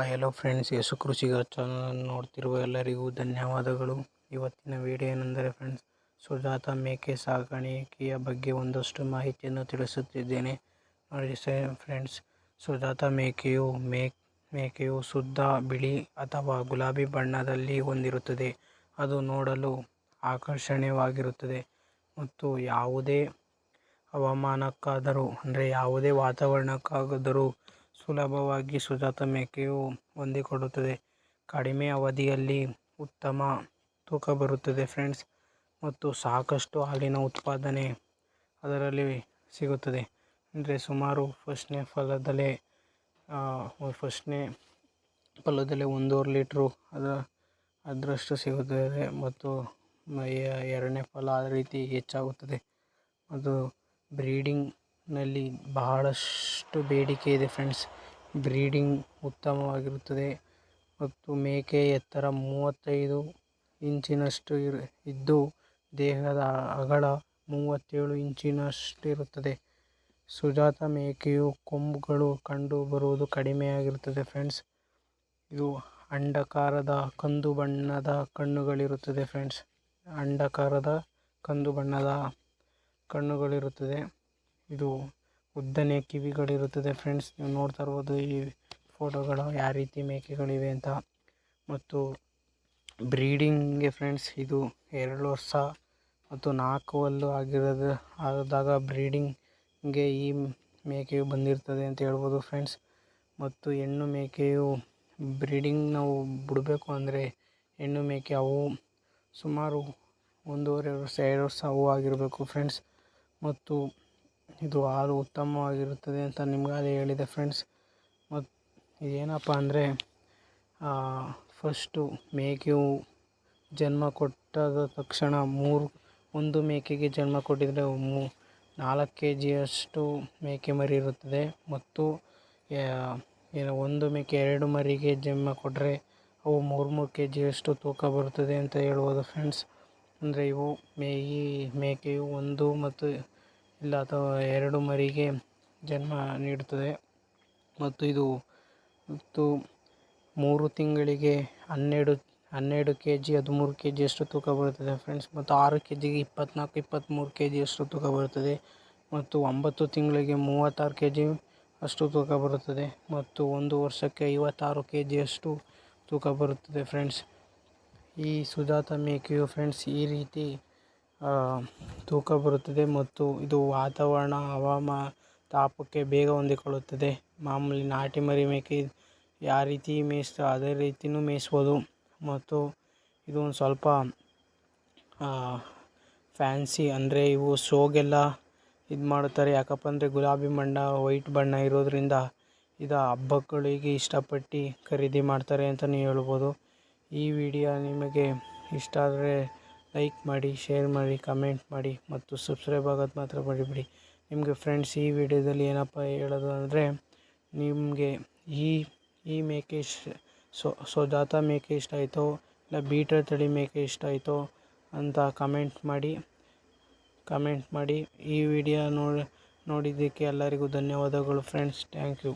Hello friends Yashu ಕೃಷಿಗ channel ನೋಡ್ತಿರುವ ಎಲ್ಲರಿಗೂ ಧನ್ಯವಾದಗಳು. ಇವತ್ತಿನ ವಿಡಿಯೋ ಏನೆಂದರೆ ಫ್ರೆಂಡ್ಸ್ ಸುಜಾತ ಮೇಕೆ ಸಾಕಾಣಿಕೆಯ ಬಗ್ಗೆ ಒಂದಷ್ಟು ಮಾಹಿತಿಯನ್ನು ತಿಳಿಸುತ್ತಿದ್ದೇನೆ. ನೋಡಿ ಫ್ರೆಂಡ್ಸ್ ಸುಜಾತ ಮೇಕೆಯು ಮೇ ಮೇಕೆಯು ಶುದ್ಧ ಬಿಳಿ ಅಥವಾ ಗುಲಾಬಿ ಬಣ್ಣದಲ್ಲಿ ಹೊಂದಿರುತ್ತದೆ. ಅದು ನೋಡಲು ಆಕರ್ಷಣೀಯವಾಗಿರುತ್ತದೆ ಮತ್ತು ಯಾವುದೇ ಹವಾಮಾನಕ್ಕಾದರೂ, ಅಂದರೆ ಯಾವುದೇ ವಾತಾವರಣಕ್ಕಾದರೂ ಸುಲಭವಾಗಿ ಸುಜಾತ ಮೇಕೆಯು ಹೊಂದಿಕೊಳ್ಳುತ್ತದೆ. ಕಡಿಮೆ ಅವಧಿಯಲ್ಲಿ ಉತ್ತಮ ತೂಕ ಬರುತ್ತದೆ ಫ್ರೆಂಡ್ಸ್, ಮತ್ತು ಸಾಕಷ್ಟು ಹಾಲಿನ ಉತ್ಪಾದನೆ ಅದರಲ್ಲಿ ಸಿಗುತ್ತದೆ. ಅಂದರೆ ಸುಮಾರು ಫಸ್ಟ್ನೇ ಫಲದಲ್ಲೇ ಫಸ್ಟ್ನೇ ಫಲದಲ್ಲೇ ಒಂದೂವರೆ ಲೀಟ್ರು ಅದ, ಅದರಷ್ಟು ಸಿಗುತ್ತದೆ ಮತ್ತು ಎರಡನೇ ಫಲ ಆ ರೀತಿ ಹೆಚ್ಚಾಗುತ್ತದೆ. ಅದು ಬ್ರೀಡಿಂಗ್ನಲ್ಲಿ ಬಹಳಷ್ಟು ಬೇಡಿಕೆ ಇದೆ ಫ್ರೆಂಡ್ಸ್ ಬ್ರೀಡಿಂಗ್ ಉತ್ತಮವಾಗಿರುತ್ತದೆ ಮತ್ತು ಮೇಕೆ ಎತ್ತರ ಮೂವತ್ತೈದು ಇಂಚಿನಷ್ಟು ಇರು, ಇದ್ದು ದೇಹದ ಅಗಲ ಮೂವತ್ತೇಳು ಇಂಚಿನಷ್ಟಿರುತ್ತದೆ. ಸುಜಾತ ಮೇಕೆಯು ಕೊಂಬುಗಳು ಕಂಡು ಬರುವುದು ಕಡಿಮೆಯಾಗಿರುತ್ತದೆ ಫ್ರೆಂಡ್ಸ್ ಇದು ಅಂಡಕಾರದ ಕಂದು ಬಣ್ಣದ ಕಣ್ಣುಗಳಿರುತ್ತದೆ ಫ್ರೆಂಡ್ಸ್ ಅಂಡಕಾರದ ಕಂದು ಬಣ್ಣದ ಕಣ್ಣುಗಳಿರುತ್ತದೆ. ಇದು ಉದ್ದನೆಯ ಕಿವಿಗಳಿರುತ್ತದೆ ಫ್ರೆಂಡ್ಸ್ ನೀವು ನೋಡ್ತಾ ಇರ್ಬೋದು ಈ ಫೋಟೋಗಳು ಯಾವ ರೀತಿ ಮೇಕೆಗಳಿವೆ ಅಂತ. ಮತ್ತು ಬ್ರೀಡಿಂಗ್ಗೆ ಫ್ರೆಂಡ್ಸ್ ಇದು ಎರಡು ವರ್ಷ ಮತ್ತು ನಾಲ್ಕು ಹಲ್ಲು ಆಗಿರೋದು, ಆದಾಗ ಬ್ರೀಡಿಂಗ್ಗೆ ಈ ಮೇಕೆಯು ಬಂದಿರ್ತದೆ ಅಂತ ಹೇಳ್ಬೋದು ಫ್ರೆಂಡ್ಸ್ ಮತ್ತು ಹೆಣ್ಣು ಮೇಕೆಯು ಬ್ರೀಡಿಂಗ್ ನಾವು ಬಿಡಬೇಕು ಅಂದರೆ ಹೆಣ್ಣು ಮೇಕೆ ಅವು ಸುಮಾರು ಒಂದೂವರೆ ವರ್ಷ, ಎರಡು ವರ್ಷ ಅವು ಆಗಿರಬೇಕು ಫ್ರೆಂಡ್ಸ್ ಮತ್ತು ಇದು ಹಾಲು ಉತ್ತಮವಾಗಿರುತ್ತದೆ ಅಂತ ನಿಮಗಾಗಲೇ ಹೇಳಿದೆ ಫ್ರೆಂಡ್ಸ್ ಮತ್ತು ಏನಪ್ಪ ಅಂದರೆ ಫಸ್ಟು ಮೇಕೆಯು ಜನ್ಮ ಕೊಟ್ಟಾದ ತಕ್ಷಣ ಮೂರು, ಒಂದು ಮೇಕೆಗೆ ಜನ್ಮ ಕೊಟ್ಟಿದ್ದರೆ ಮೂ, ನಾಲ್ಕು ಕೆ ಜಿಯಷ್ಟು ಮೇಕೆ ಮರಿ ಇರುತ್ತದೆ. ಮತ್ತು ಏನು, ಒಂದು ಮೇಕೆ ಎರಡು ಮರಿಗೆ ಜನ್ಮ ಕೊಟ್ಟರೆ ಅವು ಮೂರು ಮೂರು ಕೆ ಜಿಯಷ್ಟು ತೂಕ ಬರುತ್ತದೆ ಅಂತ ಹೇಳ್ಬೋದು ಫ್ರೆಂಡ್ಸ್ ಅಂದರೆ ಇವು ಮೇ ಈ ಮೇಕೆಯು ಒಂದು ಮತ್ತು ಇಲ್ಲ, ಅಥವಾ ಎರಡು ಮರಿಗೆ ಜನ್ಮ ನೀಡುತ್ತದೆ. ಮತ್ತು ಇದು, ಮತ್ತು ಮೂರು ತಿಂಗಳಿಗೆ ಹನ್ನೆರಡು ಹನ್ನೆರಡು ಕೆ ಜಿ ಹದಿಮೂರು ಕೆ ಜಿಯಷ್ಟು ತೂಕ ಬರುತ್ತದೆ ಫ್ರೆಂಡ್ಸ್ ಮತ್ತು ಆರು ಕೆ ಜಿಗೆ ಇಪ್ಪತ್ನಾಲ್ಕು ಇಪ್ಪತ್ತ್ಮೂರು ಕೆ ಜಿಯಷ್ಟು ತೂಕ ಬರುತ್ತದೆ. ಮತ್ತು ಒಂಬತ್ತು ತಿಂಗಳಿಗೆ ಮೂವತ್ತಾರು ಕೆ ಜಿ ಅಷ್ಟು ತೂಕ ಬರುತ್ತದೆ. ಮತ್ತು ಒಂದು ವರ್ಷಕ್ಕೆ ಐವತ್ತಾರು ಕೆ ಜಿಯಷ್ಟು ತೂಕ ಬರುತ್ತದೆ ಫ್ರೆಂಡ್ಸ್ ಈ ಸುಜಾತ ಮೇಕೆಯು ಫ್ರೆಂಡ್ಸ್ ಈ ರೀತಿ ತೂಕ ಬರುತ್ತದೆ ಮತ್ತು ಇದು ವಾತಾವರಣ ಹವಾಮಾನ ತಾಪಕ್ಕೆ ಬೇಗ ಹೊಂದಿಕೊಳ್ಳುತ್ತದೆ. ಮಾಮೂಲಿ ನಾಟಿ ಮರಿ ಮೇಕೆ ಯಾವ ರೀತಿ ಮೇಯಿಸ್ತೋ, ಅದೇ ರೀತಿಯೂ ಮೇಯಿಸ್ಬೋದು. ಮತ್ತು ಇದು ಒಂದು ಸ್ವಲ್ಪ ಫ್ಯಾನ್ಸಿ ಅಂದರೆ ಇವು ಶೋಗೆಲ್ಲ ಇದು ಮಾಡುತ್ತಾರೆ. ಯಾಕಪ್ಪ ಅಂದರೆ ಗುಲಾಬಿ ಬಣ್ಣ, ವೈಟ್ ಬಣ್ಣ ಇರೋದರಿಂದ ಇದು ಹಬ್ಬಗಳಿಗೆ ಇಷ್ಟಪಟ್ಟು ಖರೀದಿ ಮಾಡ್ತಾರೆ ಅಂತಲೇ ಹೇಳ್ಬೋದು. ಈ ವಿಡಿಯೋ ನಿಮಗೆ ಇಷ್ಟ ಆದರೆ ಲೈಕ್ ಮಾಡಿ ಶೇರ್ ಮಾಡಿ ಕಮೆಂಟ್ ಮಾಡಿ ಮತ್ತು ಸಬ್ಸ್ಕ್ರೈಬ್ ಆಗೋದು ಮಾತ್ರ ಮಾಡಿಬಿಡಿ ನಿಮಗೆ ಫ್ರೆಂಡ್ಸ್ ಈ ವಿಡಿಯೋದಲ್ಲಿ ಏನಪ್ಪ ಹೇಳೋದು ಅಂದರೆ ನಿಮಗೆ ಈ ಈ ಮೇಕೆ ಸುಜಾತ ಮೇಕೆ ಇಷ್ಟ ಆಯಿತೋ, ಇಲ್ಲ ಬೀಟರ್ ತಳಿ ಮೇಕೆ ಇಷ್ಟ ಆಯಿತೋ ಅಂತ ಕಮೆಂಟ್ ಮಾಡಿ ಕಮೆಂಟ್ ಮಾಡಿ ಈ ವಿಡಿಯೋ ನೋಡಿ, ನೋಡಿದ್ದಕ್ಕೆ ಎಲ್ಲರಿಗೂ ಧನ್ಯವಾದಗಳು ಫ್ರೆಂಡ್ಸ್ ಥ್ಯಾಂಕ್ ಯು